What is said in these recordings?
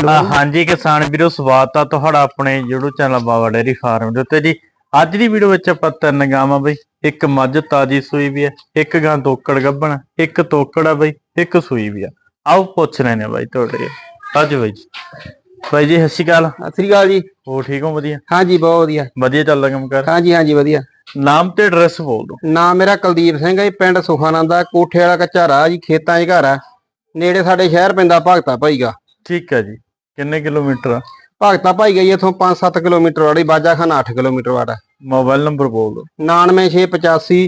Kilo ਆ, ਹਾਂਜੀ ਕਿਸਾਨ ਵੀਰੋ ਸਵਾਗਤ ਆ ਤੁਹਾਡਾ ਆਪਣੇ YouTube channel Baba dairy farm ਦੇ ਉੱਤੇ ਜੀ। ਅੱਜ ਦੀ ਵੀਡੀਓ ਵਿੱਚ ਆਪਾਂ ਤਿੰਨ ਗਾਵਾਂ ਬਈ। ਇੱਕ ਮੱਝ ਤਾਜੀ ਸੂਈ ਵੀ ਹੈ ਇੱਕ ਗਾਂ ਤੋਕੜ ਗੱਭਣ ਇੱਕ ਤੋਕੜ ਆ ਬਈ ਇੱਕ ਸੂਈ ਵੀ ਆ। ਆਓ ਪੁੱਛ ਲੈਨੇ ਬਾਈ ਤੁਹਾਡੇ ਅੱਜ ਬਾਈ ਜੀ। ਬਾਈ ਜੀ ਸਤਿ ਸ਼੍ਰੀ ਅਕਾਲ। ਸਤਿ ਸ੍ਰੀ ਅਕਾਲ ਜੀ। ਹੋ ਠੀਕ ਹੋ? ਵਧੀਆ? ਹਾਂਜੀ ਬਹੁਤ ਵਧੀਆ। ਵਧੀਆ ਚੱਲਦਾ ਕੰਮ ਕਰ? ਹਾਂਜੀ ਹਾਂਜੀ ਵਧੀਆ। ਨਾਮ ਤੇ ਐਡਰੈਸ ਬੋਲ ਦੋ ਨਾਮ ਮੇਰਾ ਕੁਲਦੀਪ ਸਿੰਘ ਹੈ ਪਿੰਡ ਸੁਖਾਨੰਦ ਆ ਕੋਠੇ ਵਾਲਾ ਕੱਚਾ ਰਾਹ ਜੀ ਖੇਤਾਂ 'ਚ ਘਰ ਆ। ਨੇੜੇ ਸਾਡੇ ਸ਼ਹਿਰ ਪੈਂਦਾ ਭਗਤਾ ਭਾਈਗਾ ਠੀਕ ਹੈ ਜੀ। ਕਿੰਨੇ ਕਿਲੋਮੀਟਰ ਆ? ਭਗਤਾ ਭਾਈ ਗਈ ਇਥੋਂ 5-7 ਕਿਲੋਮੀਟਰ ਵਾਲੀ ਬਾਜਾਖਾਨਾ 8 ਕਿਲੋਮੀਟਰ ਵਾੜਾ ਮੋਬਾਈਲ ਨੰਬਰ ਬੋਲ ਦੋ 99685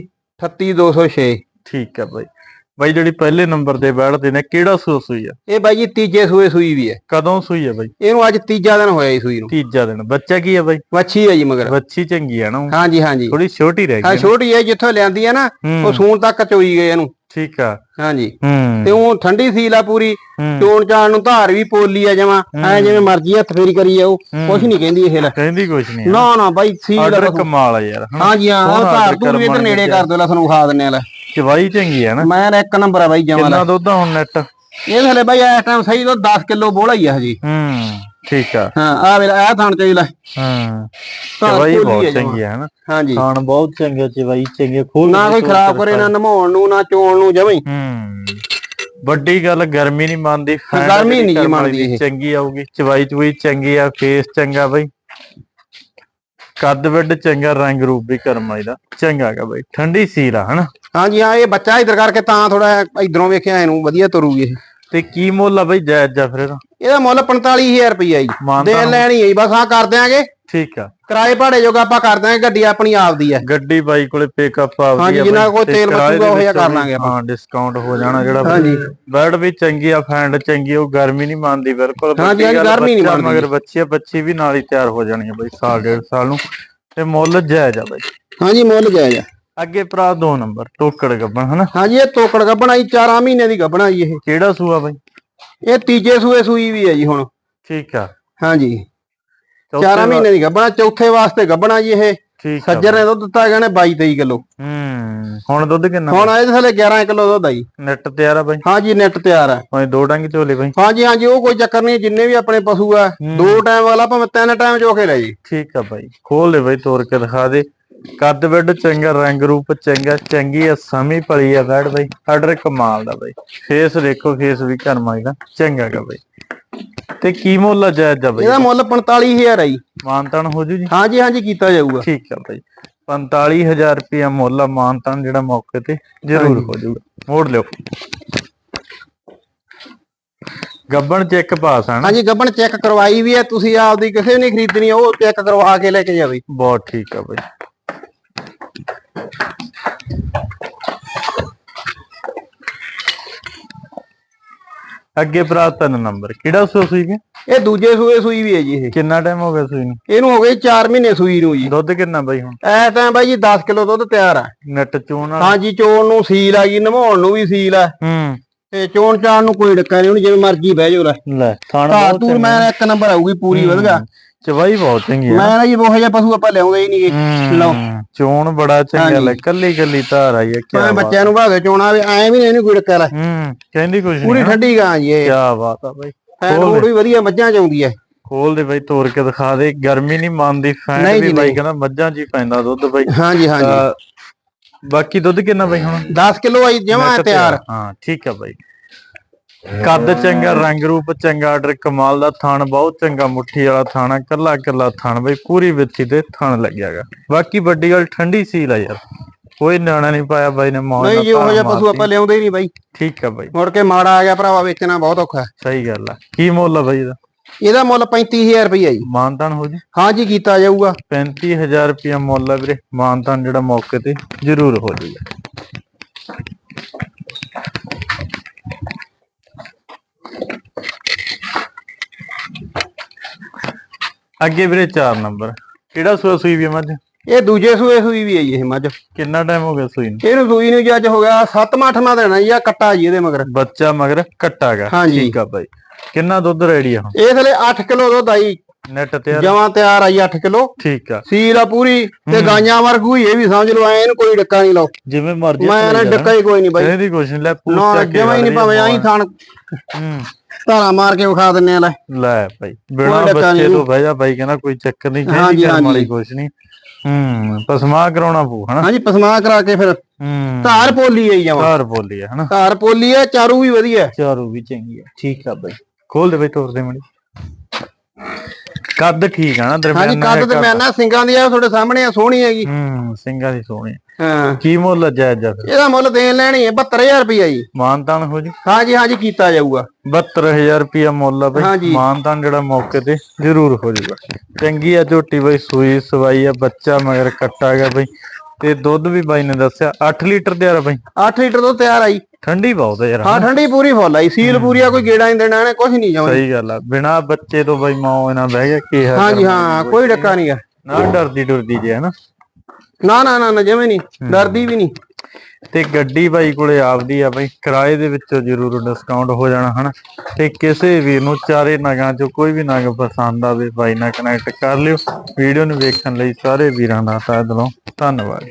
38206 ਠੀਕ ਹੈ ਬਾਈ। ਬਾਈ ਜਿਹੜੀ ਪਹਿਲੇ ਨੰਬਰ ਤੇ ਬੈਠਦੇ ਨੇ ਕਿਹੜਾ ਸੂ ਸੂਈ ਆ? ਇਹ ਬਾਈ ਜੀ ਤੀਜੇ ਸੂਏ ਸੂਈ ਵੀ ਹੈ। ਕਦੋਂ ਸੂਈ ਆ ਬਾਈ? ਇਹਨੂੰ ਅੱਜ ਤੀਜਾ ਦਿਨ ਹੋਇਆ ਸੂਈ ਨੂੰ। ਤੀਜਾ ਦਿਨ। ਬੱਚਾ ਕੀ ਆ ਬਾਈ? ਵੱਛੀ ਹੈ ਜੀ ਮਗਰ। ਬੱਚੀ ਚੰਗੀ ਆ ਨਾ ਹਾਂਜੀ ਹਾਂਜੀ। ਥੋੜੀ ਛੋਟੀ ਰਹਿ ਹਾਂ ਗਈ ਛੋਟੀ ਹੈ ਜਿੱਥੋਂ ਲਿਆਂਦੀ ਹੈ ਨਾ ਉਹ ਹੂੰ। ਸੂਣ ਤੱਕ ਚੋਈ ਗਏ ਇਹਨੂੰ। ਠੀਕ ਆ। ਹਾਂਜੀ। ਹੂੰ। ਤੇ ਉਹ ਠੰਡੀ ਸੀਲ ਆ ਪੂਰੀ ਚੋਣ ਚਾਣ ਨੂੰ ਧਾਰ ਵੀ ਪੋਲੀ ਆ ਜਮਾ ਐ ਜਿਵੇਂ ਮਰਜ਼ੀ ਹੱਥ ਫੇਰੀ ਕਰੀ ਜਾਓ ਕੁਛ ਨਹੀਂ ਕਹਿੰਦੀ ਇਹ ਲੈ। ਕਹਿੰਦੀ ਕੁਛ ਨਹੀਂ ਨਾ ਨਾ ਬਾਈ ਸੀਲ ਆ ਕਮਾਲ ਆ ਯਾਰ ਹਾਂਜੀ ਹਾਂ ਧਾਰ ਤੂੰ ਵੀ ਇਧਰ ਨੇੜੇ ਕਰ ਦੋ ਲੈ ਤੁਹਾਨੂੰ ਖਾ ਦਿੰਨੇ ਆ ਲੈ। ਚਵਾਈ ਚੰਗੀ ਆ ਨਾ। ਮੈਂ ਨਾ ਇੱਕ ਨੰਬਰ ਆ ਬਾਈ ਜਮਾ ਲੈ। ਕਿੰਨਾ ਦੁੱਧ ਆ ਹੁਣ ਨੈਟ ਇਹ ਹਲੇ ਬਾਈ ਇਸ ਟਾਈਮ ਸਹੀ ਤੋਂ 10 ਕਿਲੋ ਬੋਲਾ ਹੀ ਆ ਹਜੀ। ਹੂੰ। ਠੀਕ ਆ। ਹਾਂ ਆ ਮੇਰਾ ਆ ਥਾਣ ਚ ਲੈ। ਹੂੰ ਚਵਾਈ ਬਹੁਤ। ਚੰਗੀ ਆ ਹਨਾ? ਹਾਂਜੀ। ਖਾਣ ਬਹੁਤ ਚੰਗੇ ਚਵਾਈ ਚੰਗੇ ਖੋਲ ਨਾ ਕੋਈ ਖਰਾਬ ਕਰੇ ਨਾ ਨਮਾਉਣ ਨੂੰ ਨਾ ਚੋਣ ਨੂੰ ਜਮਈ ਹੂੰ। ਵੱਡੀ ਗੱਲ ਗਰਮੀ ਨਹੀਂ ਮੰਨਦੀ ਗਰਮੀ ਨਹੀਂ ਕਰਮ ਮੰਨਦੀ ਇਹ। ਚੰਗੀ ਆਊਗੀ ਚਵਾਈ ਚਵਾਈ ਚੰਗੀ ਆ ਫੇਸ ਚੰਗਾ ਬਈ। ਕੱਦ ਵੱਡ ਚੰਗਾ ਰੰਗ ਰੂਪ ਵੀ ਕਰਮਾਈ ਦਾ ਚੰਗਾ ਹੈਗਾ ਬਈ। ਠੰਡੀ ਸੀਲ ਆ ਹਨਾ? ਹਾਂਜੀ ਹਾਂ ਇਹ ਬੱਚਾ ਇਧਰ ਕਰਕੇ ਤਾਂ ਥੋੜਾ ਇਧਰੋਂ ਵੇਖਿਆ ਇਹਨੂੰ ਵਧੀਆ ਤੁਰੂਗੀ ਇਹ। ਤੇ ਕੀ ਮੁੱਲ ਆ ਬਈ ਜਾਇਜ਼ ਜਾ ਫਿਰ ਇਹਦਾ? ਇਹਦਾ ਮੁੱਲ 45000 ਰੁਪਈਆ ਜੀ। ਮਾਨਤਾ ਦੇ ਲੈਣੀ ਹੈ ਜੀ, ਬਸ ਆ ਕਰ ਦਿਆਂਗੇ। ਠੀਕ ਆ। ਕਿਰਾਏ ਭਾੜੇ ਜੋਗਾ ਆਪਾਂ ਕਰ ਦਿਆਂਗੇ ਗੱਡੀ ਆਪਣੀ ਆਪਦੀ ਹੈ ਗੱਡੀ ਬਾਈ ਕੋਲੇ ਪਿਕਅਪ ਆਉਂਦੀ ਹਾਂਜੀ, ਆ ਜਿੰਨਾ ਬਈ, ਕੋਲ ਤੇ ਤੇਲ ਕਿਰਾਏ ਬਚੂਗਾ ਦੇ ਉਹ ਜਿਹਾ ਵਿੱਚੋਂ ਕਰ ਵੀ, ਲਾਂਗੇ ਆਪਾਂ। ਹਾਂ ਡਿਸਕਾਊਂਟ ਹੋ ਜਾਣਾ ਜਿਹੜਾ। ਹਾਂਜੀ। ਬੈਡ ਵੀ ਚੰਗੀ ਆ ਫੈਂਡ ਚੰਗੀ ਆ, ਉਹ ਗਰਮੀ ਨਹੀਂ ਮੰਨਦੀ ਬਿਲਕੁਲ। ਹਾਂਜੀ, ਹਾਂਜੀ, ਗਰਮੀ ਨੀ ਬੱਚਾ ਮੰਨਦੀ। ਮਗਰ ਬੱਚੀ ਬੱਚੀ ਵੀ ਨਾਲ ਹੀ ਤਿਆਰ ਹੋ ਜਾਣੀ ਆ ਬਈ ਸਾਲ ਡੇਢ ਸਾਲ ਨੂੰ। ਤੇ ਮੁੱਲ ਜਾਇਜ਼ ਆ ਬਈ। ਹਾਂਜੀ ਮੁੱਲ ਜਾਇਜ਼ ਆ। ਅੱਗੇ ਭਰਾ ਦੋ ਨੰਬਰ ਟੋਕੜ ਗੱਬਣ ਹਨਾ? ਹਾਂਜੀ ਇਹ ਤੋਕੜ ਗੱਬਣਾ ਜੀ 4 ਮਹੀਨੇ ਦੀ ਗੱਬਣਾ ਜੀ ਇਹ। ਕਿਹੜਾ ਸੂਆ ਬਈ? ਇਹ ਤੀਜੇ ਸੂਏ ਸੂਈ ਵੀ ਹੈ ਜੀ ਹੁਣ। ਠੀਕ ਆ। ਹਾਂਜੀ। ਚੌਥੇ 4 ਵਾ- ਮਹੀਨੇ ਦੀ ਗੱਬਣਾ ਚੌਥੇ ਵਾਸਤੇ ਗੱਬਣਾ ਜੀ ਇਹ। ਠੀਕ ਆ ਸੱਜਰ ਨੇ ਦੁੱਧ ਦਿੱਤਾ ਹੈਗਾ ਨੇ 22 23 ਕਿਲੋ। ਹੂੰ ਹੁਣ ਦੁੱਧ ਕਿੰਨਾ ਹੁਣ ਇਹਦੇ ਥੱਲੇ 11 ਕਿਲੋ ਦੁੱਧ ਆ ਜੀ। ਨੈਟ ਤਿਆਰ ਆ ਬਈ? ਹਾਂਜੀ ਨੈਟ ਤਿਆਰ ਆ। ਭਾਵੇਂ ਦੋ ਡੰਗ ਝੋਲੇ ਬਈ। ਹਾਂਜੀ ਹਾਂਜੀ ਉਹ ਕੋਈ ਚੱਕਰ ਨਹੀਂ ਜਿੰਨੇ ਵੀ ਆਪਣੇ ਪਸ਼ੂ ਆ ਦੋ ਟਾਈਮ ਵਾਲਾ ਭਾਵੇਂ ਤਿੰਨ ਟਾਈਮ ਚੋ ਕੇ ਲੈ ਜੀ। ਠੀਕ ਆ ਬਾਈ। ਖੋਲ ਦੇ ਬਾਈ ਤੋੜ ਕੇ ਦਿਖਾ ਦੇ। ਕੱਦ ਵੱਡ ਚੰਗਾ ਰੰਗ ਰੂਪ ਚੰਗਾ ਚੰਗੀ ਆ ਸਮੀ ਪਲੀ ਆ ਬੈਡ ਬਾਈ ਆਰਡਰ ਕਮਾਲ ਦਾ ਬਾਈ। ਫੇਸ ਦੇਖੋ ਫੇਸ ਵੀ ਕਰਮਾ ਦਾ ਚੰਗਾ ਗਾ ਬਾਈ। ਤੇ ਕੀ ਮੁੱਲ ਆ ਜਾਇਜ਼ ਦਾ ਬਾਈ? ਇਹਦਾ ਮੁੱਲ 45000 ਆ ਜੀ। ਮਾਨਤਾਨ ਹੋ ਜੂ ਜੀ? ਹਾਂਜੀ ਹਾਂਜੀ ਕੀਤਾ ਜਾਊਗਾ। ਠੀਕ ਆ ਬਾਈ। 45000 ਰੁਪਿਆ ਮੁੱਲ ਆ ਮਾਨਤਾਨ ਜਿਹੜਾ ਮੌਕੇ ਤੇ ਜ਼ਰੂਰ ਹੋ ਜਾਊਗਾ ਮੋੜ ਲਿਓ। ਗੱਬਣ ਚੈੱਕ ਪਾਸ ਆ ਨਾ? ਹਾਂਜੀ ਗੱਬਣ ਚੈੱਕ ਕਰਵਾਈ ਵੀ ਹੈ ਤੁਸੀਂ ਆਪਦੀ ਕਿਸੇ ਨੇ ਖਰੀਦਣੀ ਉਹ ਚੈੱਕ ਕਰਵਾ ਕੇ ਲੈ ਕੇ ਜਾਵੇ। ਬਹੁਤ ਠੀਕ ਆ ਬਾਈ। ਅੱਗੇ ਭਰਾ ਤਿੰਨ ਨੰਬਰ ਕਿਹੜਾ ਸੂ ਸੂਈ ਗਿਆ ਇਹ ਦੂਜੇ ਸੂਏ ਸੂਈ ਵੀ ਹੈ ਜੀ ਇਹ। ਕਿੰਨਾ ਟਾਈਮ ਹੋ ਗਿਆ ਸੂਈ ਨੂੰ? ਇਹਨੂੰ ਹੋ ਗਏ 4 ਮਹੀਨੇ ਸੂਈ ਨੂੰ ਜੀ। ਦੁੱਧ ਕਿੰਨਾ ਬਾਈ ਹੁਣ? ਐ ਤਾਂ ਬਾਈ ਜੀ 10 ਕਿਲੋ ਦੁੱਧ ਤਿਆਰ ਆ। ਨੈਟ ਚੋਣ ਵਾਲਾ। ਹਾਂਜੀ ਚੋਣ ਨੂੰ ਸੀਲ ਆ ਗਈ ਨਮਾਉਣ ਨੂੰ ਵੀ ਸੀਲ ਆ। ਹੂੰ। ਤੇ ਚੋਣ ਚਾਣ ਨੂੰ ਕੋਈ ਡੱਕਾ ਨਹੀਂ ਉਹਨੂੰ ਜਿਵੇਂ ਮਰਜ਼ੀ ਬਹਿ ਜਾਓ ਲੈ। ਲੈ ਥਾਣ ਬਹੁਤ ਮੈਂ ਇੱਕ ਨੰਬਰ ਆਊਗੀ ਪੂਰੀ ਵਧਗਾ ਚਵਾਈ ਬਹੁਤ ਚੰਗੀ ਆ। ਮੈਂ ਨਾ ਜੀ ਉਹ ਜਿਹਾ ਪਸ਼ੂ ਆਪਾਂ ਲਿਆਉਂਦੇ ਹੀ ਨਹੀਂਗੇ। ਲਓ। ਚੋਣ ਬੜਾ ਚੰਗਾ ਲੈ ਕੱਲੀ ਕੱਲੀ ਧਾਰ ਆਈ ਹੈ ਕੀ ਮੈਂ ਬੱਚਿਆਂ ਨੂੰ ਭਾਗੇ ਚੋਣਾ ਵੀ ਐ ਵੀ ਨਹੀਂ ਇਹਨੂੰ ਕੋਈ ਡੱਕਾ ਲੈ। ਹੂੰ ਕਹਿੰਦੀ ਕੁਝ ਪੂਰੀ ਨਹੀਂ ਠੰਡੀ ਗਾਂ ਜੀ ਇਹ। ਕੀ ਬਾਤ ਆ ਬਾਈ। ਫੈਨ ਫੂਡ ਵੀ ਵਧੀਆ ਮੱਝਾਂ ਚ ਆਉਂਦੀ ਹੈ ਖੋਲ ਦੇ ਬਾਈ ਤੋੜ ਕੇ ਦਿਖਾ ਦੇ। ਗਰਮੀ ਨਹੀਂ ਮੰਨਦੀ ਫੈਨ ਨਹੀਂ ਵੀ ਜੀ, ਬਾਈ ਨਹੀਂ। ਕਹਿੰਦਾ ਮੱਝਾਂ ਹੀ ਪੈਂਦਾ ਦੁੱਧ ਬਾਈ। ਹਾਂਜੀ ਹਾਂਜੀ। ਤਾਂ ਬਾਕੀ ਦੁੱਧ ਕਿੰਨਾ ਬਾਈ ਹੁਣ? 10 ਕਿਲੋ ਆਈ ਜਮਾ ਤਿਆਰ। ਹਾਂ ਠੀਕ ਆ ਬਾਈ। ਕੱਦ ਚੰਗਾ ਰੰਗ ਰੂਪ ਚੰਗਾ ਆਰਡਰ ਕਮਾਲ ਦਾ ਥਣ ਬਹੁਤ ਚੰਗਾ ਮੁੱਠੀ ਵਾਲਾ ਥਾਣਾ ਕੱਲਾ ਕੱਲਾ ਥਣ ਬਈ ਪੂਰੀ ਵਿੱਥੀ ਤੇ ਥਣ ਲੱਗਿਆਗਾ ਬਾਕੀ ਵੱਡੀ ਗੱਲ ਠੰਡੀ ਸੀਲ ਆ ਯਾਰ। ਕੋਈ ਨਿਆਣਾ ਨਹੀਂ ਪਾਇਆ ਬਾਈ ਨੇ ਮੌਜ ਨਹੀਂ ਜੀ ਉਹ ਜਿਹਾ ਪਸ਼ੂ ਆਪਾਂ। ਲਿਆਉਂਦੇ ਹੀ ਨਹੀਂ ਬਾਈ। ਠੀਕ ਆ ਬਾਈ। ਮੁੜ ਕੇ ਮਾੜਾ ਆ ਗਿਆ ਭਰਾਵਾ ਵੇਚਣਾ ਬਹੁਤ ਔਖਾ ਹੈ। ਸਹੀ ਗੱਲ ਆ। ਕੀ ਮੁੱਲ ਆ ਬਾਈ ਇਹਦਾ? ਇਹਦਾ ਮੁੱਲ 35000 ਰੁਪਈਆ ਜੀ। ਮਾਨਤਾਨ ਹੋ ਜੀ? ਹਾਂਜੀ ਕੀਤਾ ਜਾਊਗਾ। 35000 ਰੁਪਇਆ ਮੁੱਲ ਆ ਵੀਰੇ। ਮਾਨਤਾਨ ਜਿਹੜਾ ਮੌਕੇ ਤੇ ਜ਼ਰੂਰ ਹੋ ਜਾਊਗਾ। ਅੱਗੇ ਵੀਰੇ 4 ਨੰਬਰ। ਕਿਹੜਾ ਸੂਆ ਸੂਈ ਵੀ ਆ ਮੱਝ? ਇਹ ਦੂਜੇ ਸੂਏ ਸੂਈ ਵੀ ਹੈ ਜੀ ਇਹ ਮੱਝ। ਕਿੰਨਾ ਟਾਈਮ ਹੋ ਗਿਆ ਸੂਈ ਨੂੰ? ਇਹਨੂੰ ਸੂਈ ਨੂੰ ਜੀ ਅੱਜ ਹੋ ਗਿਆ 7ਵਾਂ 8ਵਾਂ ਦੇਣਾ ਜੀ ਆ ਕੱਟਾ ਜੀ ਇਹਦੇ ਮਗਰ। ਬੱਚਾ ਮਗਰ ਕੱਟਾਗਾ। ਠੀਕ ਆ ਬਾਈ। ਕਿੰਨਾ ਦੁੱਧ ਰੈਡੀ ਆ ਇਹ ਥਲੇ 8 ਕਿਲੋ ਦੁੱਧ ਆਈ ਨੈਟ ਤੇ ਯਾਰ ਜਮਾਂ ਤਿਆਰ ਆਈ 8 ਕਿਲੋ। ਠੀਕ ਆ। ਸੀਲ ਆ ਪੂਰੀ ਤੇ ਗਾਈਆਂ ਵਰਗੂ ਹੀ ਇਹ ਵੀ ਸਮਝ ਲਓ ਐ ਇਹਨੂੰ ਕੋਈ ਡੱਕਾ ਨਹੀਂ ਲਾਓ। ਜਿਵੇਂ ਮਰਜ਼ੀ ਮੈਂ ਨਾ ਡੱਕਾ ਹੀ ਕੋਈ ਨਹੀਂ ਬਾਈ। ਇਹਦੀ ਕੁਛ ਨਹੀਂ ਲੈ ਪੂਛ ਨਾ ਚੱਕ ਕੇ ਜਮਾ ਹੀ ਨਹੀਂ ਭਾਵੇਂ ਆ ਆਈ ਥਾਣ। ਹੂੰ। ਧਾਰਾ ਮਾਰ ਕੇ ਵਿਖਾ ਦਿੰਨੇ ਆ ਲੈ। ਲੈ ਭਾਈ ਬਿਨਾ ਕੋਈ ਡੱਕਾ ਬੱਚੇ। ਤੋਂ ਬਹਿ ਜਾ ਭਾਈ ਕਹਿੰਦਾ ਕੋਈ ਚੱਕਰ ਨਹੀਂ ਹਾਂਜੀ, ਜਿਹੜੀ ਕਰਮ ਵਾਲੀ ਹਾਂਜੀ। ਕੁਛ ਨਹੀਂ। ਹੂੰ ਪਸਮਾ ਕਰਾਉਣਾ ਪਊ ਹਨਾ? ਹਾਂਜੀ ਪਸਮਾ ਕਰਾ ਕੇ ਫਿਰ। ਹੂੰ। ਧਾਰ ਪੋਲੀ ਆਈ ਜਾਵਾਂ ਘਰ ਬੋਲੀ ਆ ਹਨਾ? ਧਾਰ ਪੋਲੀ ਹੈ ਚਾਰੂ ਵੀ ਵਧੀਆ। ਚਾਰੂ ਵੀ ਚੰਗੀ ਆ। ਠੀਕ ਆ ਬਾਈ ਖੋਲ ਦੇ ਬਈ ਤੋਰ ਦੇ ਮੜੀ। ਕੱਦ ਠੀਕ ਆ ਨਾ ਹਾਂਜੀ ਦਰਮਿਆਨਾ ਕੱਦ ਤੇ ਮੈਂ ਨਾ ਸਿੰਘਾਂ ਦੀ ਆ ਤੁਹਾਡੇ ਸਾਹਮਣੇ ਆ ਸੋਹਣੀ ਹੈਗੀ ਹੂੰ ਸਿੰਘਾਂ ਦੀ ਸੋਹਣੀ ਆ। ਹਾਂ। ਕੀ ਮੁੱਲ ਜਾਇਜ਼ ਜਾ ਫਿਰ ਇਹਦਾ ਮੁੱਲ ਦੇਣ ਲੈਣੀ ਹੈ 72000 ਰੁਪਇਆ ਜੀ। ਮਾਨਤਾਨ ਹੋ ਜੀ? ਹਾਂਜੀ ਹਾਂਜੀ ਕੀਤਾ ਜਾਊਗਾ। 72000 ਰੁਪਿਆ ਮੁੱਲ ਆ ਬਈ। ਹਾਂਜੀ। ਮਾਨਤਾਨ ਜਿਹੜਾ ਮੌਕੇ ਤੇ ਜ਼ਰੂਰ ਹੋ ਜਾਊਗਾ। ਚੰਗੀ ਆ ਝੋਟੀ ਬਈ ਸੂਈ ਸਵਾਈ ਆ ਬੱਚਾ ਮਗਰ ਕੱਟਾ ਗਿਆ ਬਈ। ਤੇ ਦੁੱਧ ਵੀ ਬਾਈ ਨੇ ਦੱਸਿਆ 8 ਲੀਟਰ ਦੇ ਆ ਬਈ? 8 ਲੀਟਰ ਤੋਂ ਤਿਆਰ ਆਈ ਠੰਡੀ ਬਹੁਤ ਆ ਯਾਰ ਹਾਂ ਠੰਡੀ ਪੂਰੀ ਫੁੱਲ ਆਈ ਸੀਲ ਪੂਰੀ ਆ ਕੋਈ ਗੇੜਾ ਨਹੀਂ ਦੇਣਾ ਇਹਨੇ ਕੁਝ ਨਹੀਂ ਜਾਉਂ ਸਹੀ ਗੱਲ ਆ ਬਿਨਾ ਬੱਚੇ ਤੋਂ ਬਈ ਮਾਂ ਇਹਨਾਂ ਬਹਿ ਗਿਆ ਕੀ ਹੈ ਹਾਂਜੀ ਹਾਂ ਕੋਈ ਡੱਕਾ ਨਹੀਂਗਾ ਨਾ ਡਰਦੀ ਡਰਦੀ ਜੇ ਹਨਾ? ਨਾ ਨਾ ਨਾ ਨਾ ਜਿਵੇਂ ਨਹੀਂ। ਡਰਦੀ ਵੀ ਨਹੀਂ। ਤੇ ਗੱਡੀ ਬਾਈ ਕੋਲੇ ਆਪਦੀ ਆ ਬਾਈ, ਕਿਰਾਏ ਦੇ ਵਿੱਚੋਂ ਜ਼ਰੂਰ ਡਿਸਕਾਊਂਟ ਹੋ ਜਾਣਾ, ਹਨਾ? ਤੇ ਕਿਸੇ ਵੀਰ ਨੂੰ ਚਾਰੇ ਨਗਾਂ ਚੋਂ ਕੋਈ ਵੀ ਨਗ ਪਸੰਦ ਆਵੇ, ਬਾਈ ਨਾਲ ਕਨੈਕਟ ਕਰ ਲਿਓ। ਵੀਡੀਓ ਨੂੰ ਵੇਖਣ ਲਈ ਸਾਰੇ ਵੀਰਾਂ ਦਾ ਤਹਿ ਦਿਲੋਂ ਧੰਨਵਾਦ।